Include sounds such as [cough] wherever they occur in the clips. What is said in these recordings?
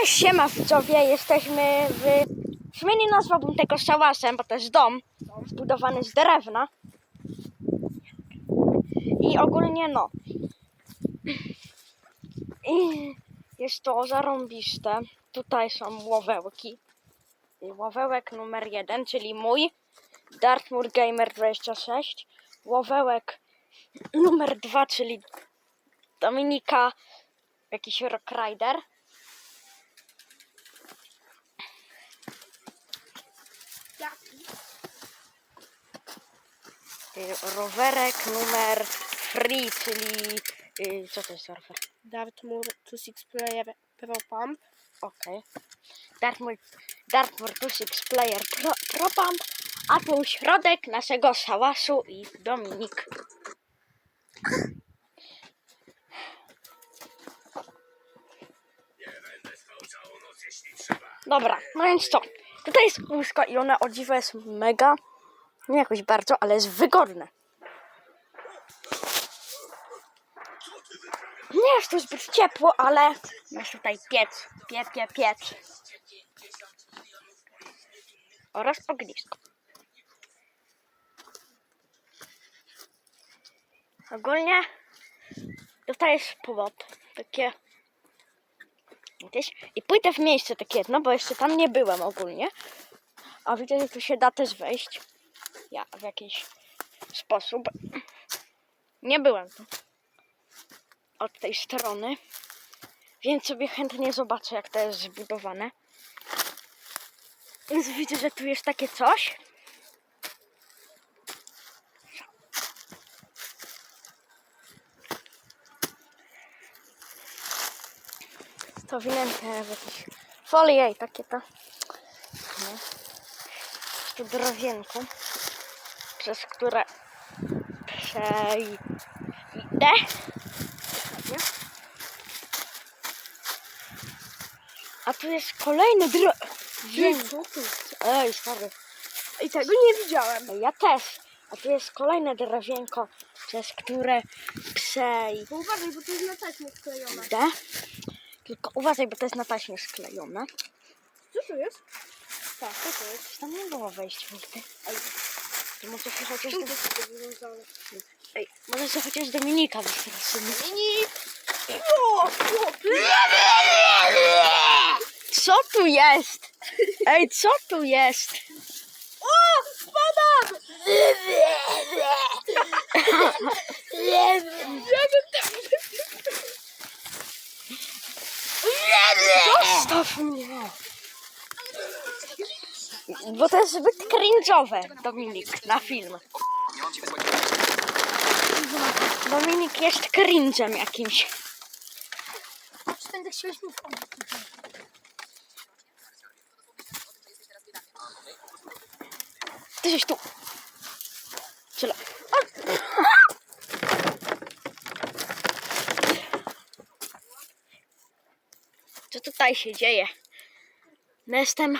Cześć, siema widzowie, jesteśmy w... Nie nazwałbym tego szałasem, bo to jest dom zbudowany z drewna. I ogólnie no. I jest to zarąbiste. Tutaj są łowełki. I numer jeden, czyli mój. Dartmoor Gamer 26. Łowełek numer dwa, czyli Dominika, jakiś Rock Rider. Rowerek numer free, czyli y, co to jest rower? Dartmoor 26 Player Pro Pump. Okej. Dartmoor, Dartmoor 26 Player Pro, Pro Pump, a tu środek naszego szałasu i Dominik. Dobra, no więc co? Tutaj jest łóżko i one o dziwo jest mega, nie jakoś bardzo, ale jest wygodne. Nie jest tu zbyt ciepło, ale masz tutaj piec, pie, pie, piec. Oraz ognisko. Ogólnie dostajesz powód, takie gdzieś i pójdę w miejsce takie jedno, bo jeszcze tam nie byłem ogólnie. A widzę, że tu się da też wejść. Ja w jakiś sposób. Nie byłem tu od tej strony. Więc sobie chętnie zobaczę, jak to jest zbudowane. Więc widzę, że tu jest takie coś. To winęte w jakieś folie takie to. Jest tu drowienko, przez które przejdę. A tu jest kolejny dro... Co tu? Ej, stary. I tego nie widziałem. Ja też. A tu jest kolejne drewienko, przez które przejdę. Bo uważaj, bo to jest na taśmie sklejone. Tylko uważaj, bo to jest na taśmie sklejone. Co to jest? Tak, to to jest. Tam nie było wejść nigdy. Ej, to może się chociaż do... Ej, może się chociaż Dominika wystraszymy. O, chłopie! Co tu jest? Ej, co tu jest? O, spadam! [laughs] Bo to jest zbyt cringe'owe, Dominik, na film. Dominik jest cringe'em jakimś. Patrz, będę śmieszniówką. Ty jesteś tu. Tyle. Co tutaj się dzieje? No jestem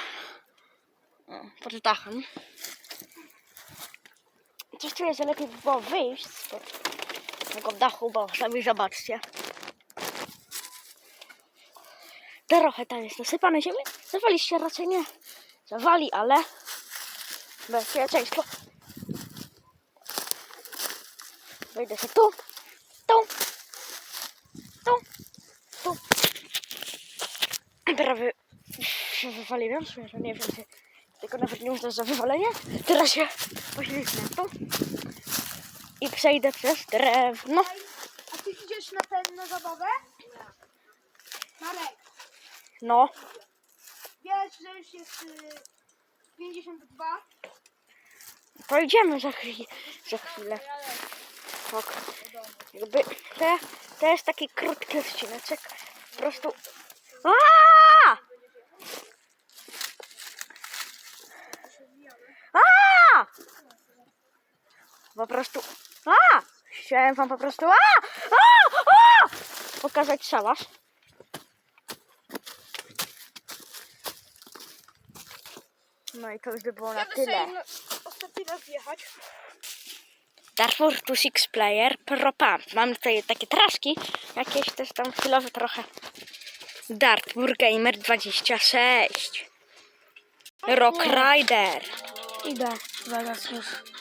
pod dachem. Coś czuję, że lepiej by było wyjść spod tego dachu, bo sami zobaczcie. Trochę tam jest nasypane ziemi. Zawali się raczej nie zawali, ale bezpieczeństwo. Wejdę się tu, tu, tu, tu. Prawie wywaliłem, to nie wiem, czy tego nawet nie uznać za wywalenie. Teraz się poślizgnę tu i przejdę przez drewno. A ty idziesz na ten, na zabawę? Marek, No, wiesz, że już jest y, 52? to idziemy za, chwilę. za chwilę. Tak. Jakby to, to jest taki krótki odcineczek. Po prostu. Aaaa! Aaaa! Po prostu. A! Chciałem wam po prostu. A! A! A! Pokazać szałas. No i to już by było na tyle. Ostatni raz jechać. Darfur to Six Player Pro Pump. Mam tutaj takie traszki, jakieś też tam chwilowe trochę Dartmoor Gamer 26. Rock Rider. Idę, zaraz już.